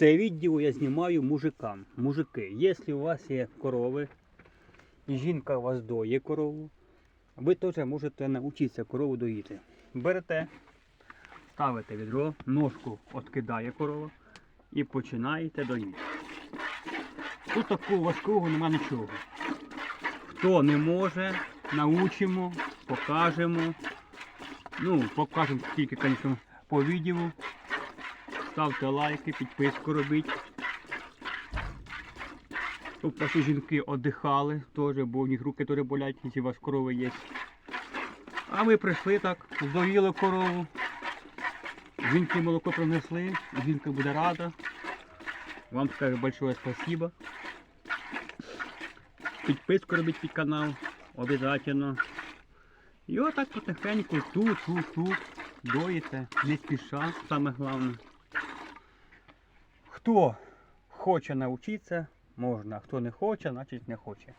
Це відео я знімаю мужикам. Мужики, якщо у вас є корови, і жінка у вас доє корову, ви теж можете навчитися корову доїти. Берете, ставите відро, ножку відкидає корова і починаєте доїти. Тут такого важкого нема нічого. Хто не може, научимо, покажемо. Ну, покажемо тільки, звісно, по відео. Ставте лайки, підписку робіть. Щоб ваші жінки віддихали теж, бо в них руки теж болять, якщо у вас корови є. А ви прийшли так, здоїли корову. Жінки молоко принесли, жінка буде рада. Вам скаже большое спасибо. Підписку робіть під канал, обов'язково. І отак потихеньку тут, тут, тут доїте, не спіша, саме головне. Хто хоче навчитися, можна, хто не хоче, значить не хоче.